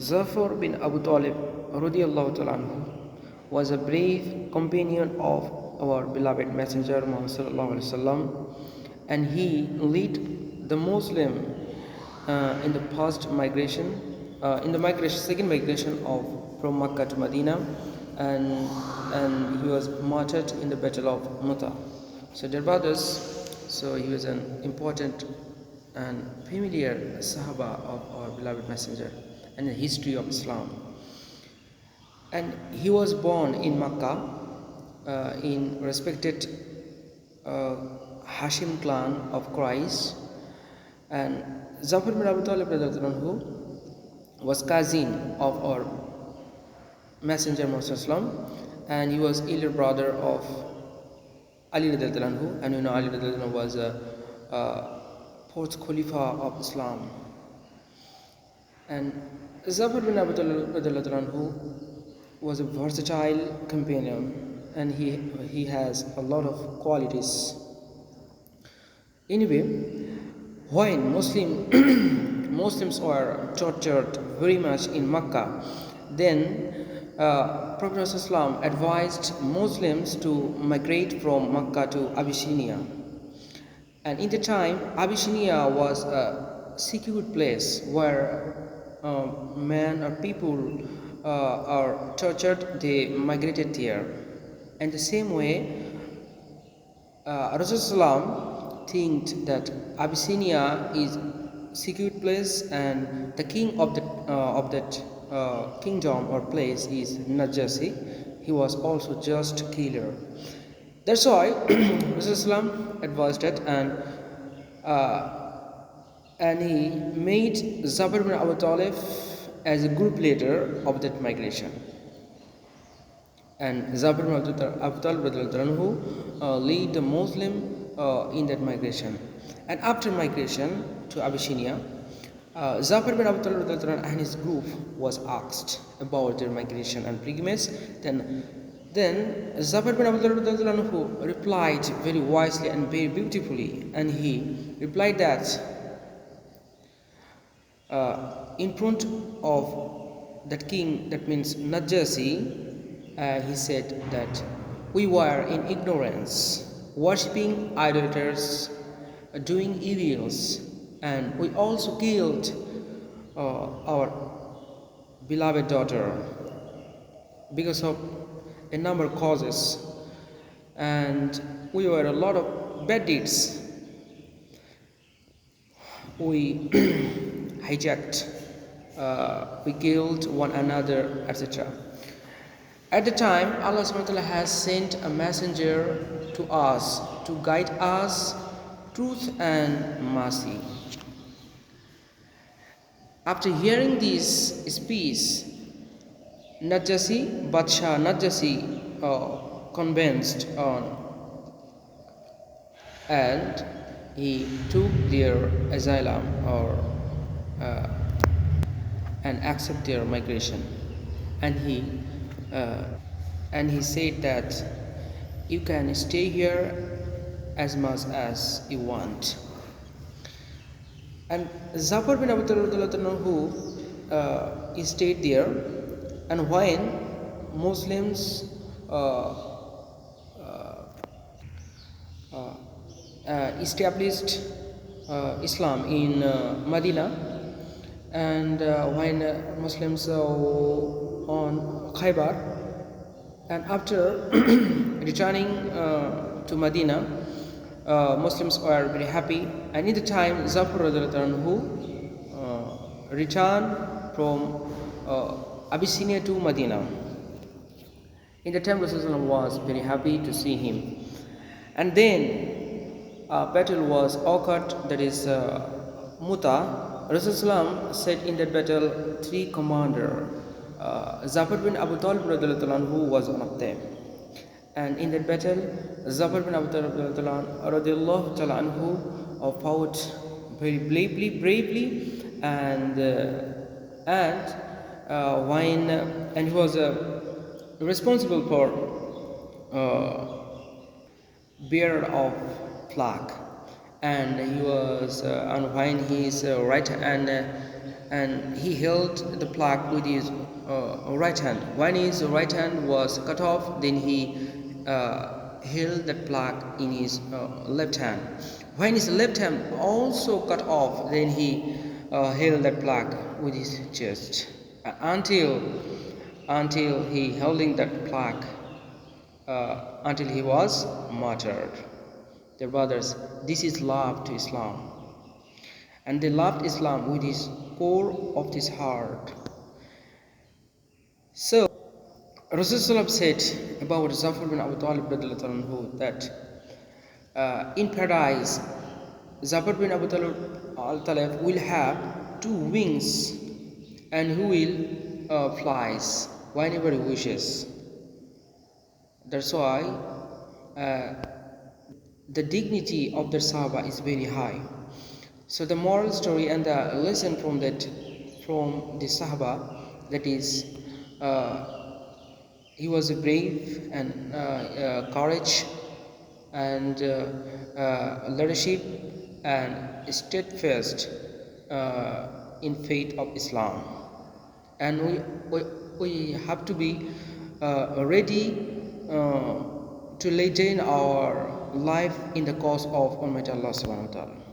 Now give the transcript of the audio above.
Zafar bin Abu Talib anhu, was a brave companion of our beloved Messenger Muhammad wasallam, and he led the Muslim uh, in the past migration, uh, in the migration, second migration of from Makkah to Medina, and and he was martyred in the Battle of Muta. So, dear brothers, so he was an important and familiar Sahaba of our beloved Messenger and the history of Islam. And he was born in Makkah uh, in respected uh, Hashim clan of Quraysh. And Zafar bin Abu Talib was cousin of our Messenger Muhammad and he was elder brother of Ali and you know Ali was a, a fourth Khalifa of Islam. And Zafar bin Abu anhu was a versatile companion and he, he has a lot of qualities. Anyway, when Muslim, Muslims were tortured very much in Makkah, then uh, Prophet ﷺ advised Muslims to migrate from Makkah to Abyssinia. And in the time, Abyssinia was a secure place where uh, men or people uh, are tortured, they migrated there. And the same way, uh, Rasulullah think that Abyssinia is secure place and the king of, the, uh, of that uh, kingdom or place is Najasi. He was also just killer. That's why Rasulullah advised it and uh, and he made Zabir bin Abu Talib as a group leader of that migration. And Zabir bin Abu Talib who uh, lead the Muslim uh, in that migration. And after migration to Abyssinia, uh, Zafar bin Abu Talib and his group was asked about their migration and pilgrimage. Then, then Zafar bin Abu Talib replied very wisely and very beautifully, and he replied that uh, in front of that king, that means Najasi, uh, he said that we were in ignorance, worshipping idolaters, doing evils, and we also killed uh, our beloved daughter because of a number of causes, and we were a lot of bad deeds. We hijacked, uh, we killed one another, etc. At the time, Allah subhanahu wa ta'ala has sent a messenger to us to guide us truth and mercy. After hearing this speech, Najasi, Badsha Najasi uh, convinced on and he took their asylum or and accept their migration. And he uh, and he said that you can stay here as much as you want. And Zafar bin Abu Talib who uh, stayed there. And when Muslims uh, uh, uh, established Islam in Medina and uh, when uh, Muslims uh, on Khaybar and after returning uh, to Medina uh, Muslims were very happy. And in the time Zafar who uh, returned from Abyssinia to Medina. In the time Rasulullah was very happy to see him. And then a battle was occurred that is Muta Rasulullah said in that battle, three commander, uh, Zafar bin Abu Talib who was one of them. And in that battle, Zafar bin Abu Talib anhu uh, fought very bravely, bravely, and uh, and uh, when and he was uh, responsible for uh, bearer of flag and he was uh, his uh, right hand uh, and he held the plaque with his uh, right hand. When his right hand was cut off, then he uh, held that plaque in his left hand. When his left hand also cut off, then he held that plaque with his chest until until he holding that plaque uh, until he was martyred. Dear brothers, this is love to Islam. And they loved Islam with his core of his heart. So, Rasulullah said about Zafar bin Abu Talib that uh, in paradise, Zafar bin Abu Talib will have two wings and who will uh, flies whenever he wishes. That's why uh, the dignity of the Sahaba is very high. So the moral story and the lesson from that from the Sahaba that is uh, he was a brave and uh, uh, courage and uh, uh, leadership and steadfast uh, in faith of Islam and we, we, we have to be ready to lay down our life in the cause of Almighty Allah subhanahu wa ta'ala.